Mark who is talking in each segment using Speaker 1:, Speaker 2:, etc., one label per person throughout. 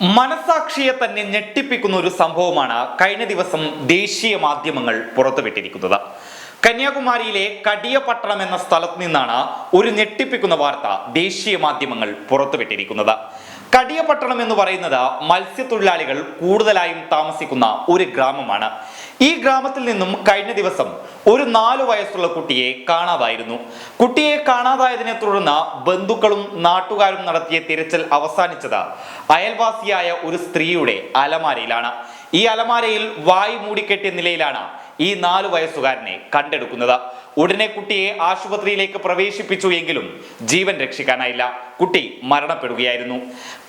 Speaker 1: മനസാക്ഷിയെ തന്നെ ഞെട്ടിപ്പിക്കുന്ന ഒരു സംഭവമാണ് കഴിഞ്ഞ ദിവസം ദേശീയ മാധ്യമങ്ങൾ പുറത്തുവിട്ടിരിക്കുന്നത്. കന്യാകുമാരിയിലെ കടിയപട്ടണം എന്ന സ്ഥലത്ത് നിന്നാണ് ഒരു ഞെട്ടിപ്പിക്കുന്ന വാർത്ത ദേശീയ മാധ്യമങ്ങൾ പുറത്തുവിട്ടിരിക്കുന്നത്. കടിയപട്ടണം എന്ന് പറയുന്നത് മത്സ്യത്തൊഴിലാളികൾ കൂടുതലായും താമസിക്കുന്ന ഒരു ഗ്രാമമാണ്. ഈ ഗ്രാമത്തിൽ നിന്നും കഴിഞ്ഞ ദിവസം ഒരു നാലു വയസ്സുള്ള കുട്ടിയെ കാണാതായിരുന്നു. കുട്ടിയെ കാണാതായതിനെ തുടർന്ന് ബന്ധുക്കളും നാട്ടുകാരും നടത്തിയ തിരച്ചിൽ അവസാനിച്ചത് അയൽവാസിയായ ഒരു സ്ത്രീയുടെ അലമാരയിലാണ്. ഈ അലമാരയിൽ വായു മൂടിക്കെട്ടിയ നിലയിലാണ് ഈ നാല് വയസ്സുകാരനെ കണ്ടെടുക്കുന്നത്. ഉടനെ കുട്ടിയെ ആശുപത്രിയിലേക്ക് പ്രവേശിപ്പിച്ചു എങ്കിലും ജീവൻ രക്ഷിക്കാനായില്ല. കുട്ടി മരണപ്പെടുകയായിരുന്നു.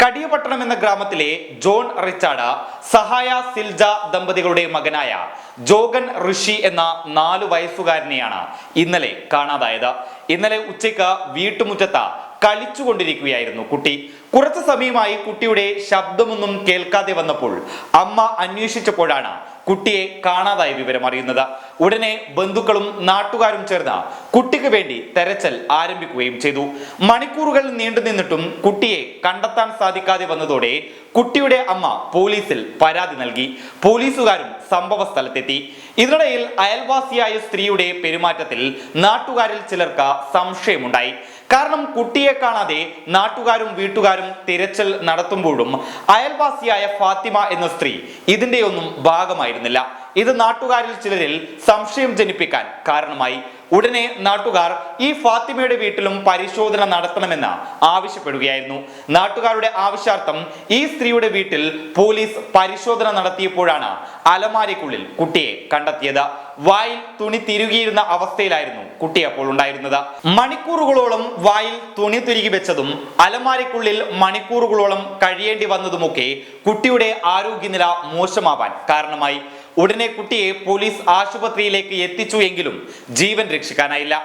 Speaker 1: കടിയപട്ടണം എന്ന ഗ്രാമത്തിലെ ജോൺ റിച്ചാർഡ് സഹായ സിൽജ ദമ്പതികളുടെ മകനായ ജോഗൻ ഋഷി എന്ന നാലു വയസ്സുകാരനെയാണ് ഇന്നലെ കാണാതായത്. ഇന്നലെ ഉച്ചയ്ക്ക് വീട്ടുമുറ്റത്ത കളിച്ചുകൊണ്ടിരിക്കുകയായിരുന്നു കുട്ടി. കുറച്ചു സമയമായി കുട്ടിയുടെ ശബ്ദമൊന്നും കേൾക്കാതെ വന്നപ്പോൾ അമ്മ അന്വേഷിച്ചപ്പോഴാണ് കുട്ടിയെ കാണാതായ വിവരം അറിയുന്നത്. ഉടനെ ബന്ധുക്കളും നാട്ടുകാരും ചേർന്ന് കുട്ടിക്ക് വേണ്ടി തെരച്ചിൽ ആരംഭിക്കുകയും ചെയ്തു. മണിക്കൂറുകൾ നീണ്ടു നിന്നിട്ടും കുട്ടിയെ കണ്ടെത്താൻ സാധിക്കാതെ വന്നതോടെ കുട്ടിയുടെ അമ്മ പോലീസിൽ പരാതി നൽകി. പോലീസുകാരും സംഭവ സ്ഥലത്തെത്തി. ഇതിനിടയിൽ അയൽവാസിയായ സ്ത്രീയുടെ പെരുമാറ്റത്തിൽ നാട്ടുകാരിൽ ചിലർക്ക് സംശയമുണ്ടായി. കാരണം കുട്ടിയെ കാണാതെ നാട്ടുകാരും വീട്ടുകാരും തിരച്ചിൽ നടത്തുമ്പോഴും അയൽവാസിയായ ഫാത്തിമ എന്ന സ്ത്രീ ഇതിന്റെയൊന്നും ഭാഗമായിരുന്നില്ല. ഇത് നാട്ടുകാരിൽ ചിലരിൽ സംശയം ജനിപ്പിക്കാൻ കാരണമായി. ഉടനെ നാട്ടുകാർ ഈ ഫാത്തിമയുടെ വീട്ടിലും പരിശോധന നടത്തണമെന്ന് ആവശ്യപ്പെടുകയായിരുന്നു. നാട്ടുകാരുടെ ആവശ്യാർത്ഥം ഈ സ്ത്രീയുടെ വീട്ടിൽ പോലീസ് പരിശോധന നടത്തിയപ്പോഴാണ് അലമാരിക്കുള്ളിൽ കുട്ടിയെ കണ്ടെത്തിയത്. വായിൽ തുണി തിരുകിയിരുന്ന അവസ്ഥയിലായിരുന്നു കുട്ടി അപ്പോൾ ഉണ്ടായിരുന്നത്. മണിക്കൂറുകളോളം വായിൽ തുണി തിരുകി വെച്ചതും അലമാരിക്കുള്ളിൽ മണിക്കൂറുകളോളം കഴിയേണ്ടി വന്നതുമൊക്കെ കുട്ടിയുടെ ആരോഗ്യനില മോശമാവാൻ കാരണമായി. ഉടനെ കുട്ടിയെ പോലീസ് ആശുപത്രിയിലേക്ക് എത്തിച്ചു എങ്കിലും ജീവൻ രക്ഷിക്കാനായില്ല.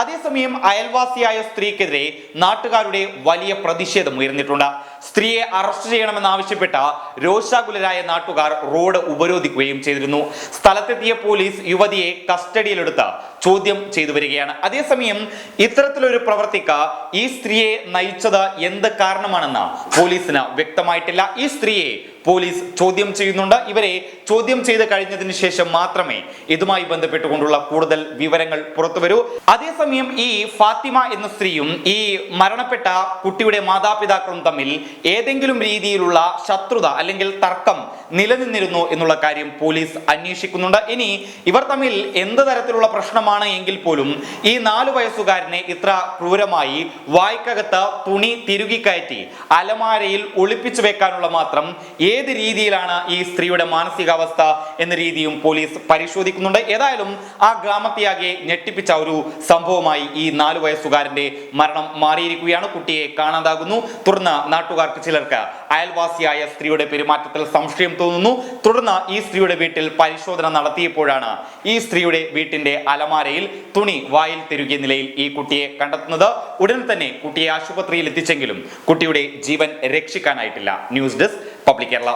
Speaker 1: അതേസമയം അയൽവാസിയായ സ്ത്രീക്കെതിരെ നാട്ടുകാരുടെ വലിയ പ്രതിഷേധം ഉയർന്നിട്ടുണ്ട്. സ്ത്രീയെ അറസ്റ്റ് ചെയ്യണമെന്നാവശ്യപ്പെട്ട രോഷാകുലരായ നാട്ടുകാർ റോഡ് ഉപരോധിക്കുകയും ചെയ്തിരുന്നു. സ്ഥലത്തെത്തിയ പോലീസ് യുവതിയെ കസ്റ്റഡിയിലെടുത്ത് ചോദ്യം ചെയ്തു വരികയാണ്. അതേസമയം ഇത്തരത്തിലൊരു പ്രവർത്തിക്ക് ഈ സ്ത്രീയെ നയിച്ചത് എന്ത് കാരണമാണെന്ന് പോലീസിന് വ്യക്തമായിട്ടില്ല. ഈ സ്ത്രീയെ പോലീസ് ചോദ്യം ചെയ്യുന്നുണ്ട്. ഇവരെ ചോദ്യം ചെയ്ത് കഴിഞ്ഞതിന് ശേഷം മാത്രമേ ഇതുമായി ബന്ധപ്പെട്ടുകൊണ്ടുള്ള കൂടുതൽ വിവരങ്ങൾ പുറത്തു വരൂ. അതേസമയം ഈ ഫാത്തിമ എന്ന സ്ത്രീയും ഈ മരണപ്പെട്ട കുട്ടിയുടെ മാതാപിതാക്കളും തമ്മിൽ ഏതെങ്കിലും രീതിയിലുള്ള ശത്രുത അല്ലെങ്കിൽ തർക്കം നിലനിന്നിരുന്നു എന്നുള്ള കാര്യം പോലീസ് അന്വേഷിക്കുന്നുണ്ട്. ഇനി ഇവർ തമ്മിൽ എന്ത് തരത്തിലുള്ള പ്രശ്നമാണ് എങ്കിൽ പോലും ഈ നാലു വയസ്സുകാരനെ ഇത്ര ക്രൂരമായി വായ്ക്കകത്ത് തുണി തിരുകി കയറ്റി അലമാരയിൽ ഒളിപ്പിച്ചു വെക്കാനുള്ള മാത്രം ഏത് രീതിയിലാണ് ഈ സ്ത്രീയുടെ മാനസികാവസ്ഥ എന്ന രീതിയും പോലീസ് പരിശോധിക്കുന്നുണ്ട്. ഏതായാലും ആ ഗ്രാമത്തെയാകെ ഞെട്ടിപ്പിച്ച ഒരു സംഭവമായി ഈ നാലു വയസ്സുകാരന്റെ മരണം മാറിയിരിക്കുകയാണ്. കുട്ടിയെ കാണാതാകുന്നു. തുടർന്ന് നാട്ടുകാർക്ക് ചിലർക്ക് അയൽവാസിയായ സ്ത്രീയുടെ പെരുമാറ്റത്തിൽ സംശയം തോന്നുന്നു. തുടർന്ന് ഈ സ്ത്രീയുടെ വീട്ടിൽ പരിശോധന നടത്തിയപ്പോഴാണ് ഈ സ്ത്രീയുടെ വീട്ടിന്റെ അലമാരയിൽ തുണി വായിൽ തിരുകിയ നിലയിൽ ഈ കുട്ടിയെ കണ്ടെത്തുന്നത്. ഉടൻ തന്നെ കുട്ടിയെ ആശുപത്രിയിൽ എത്തിച്ചെങ്കിലും കുട്ടിയുടെ ജീവൻ രക്ഷിക്കാനായിട്ടില്ല. News desk Public Kerala.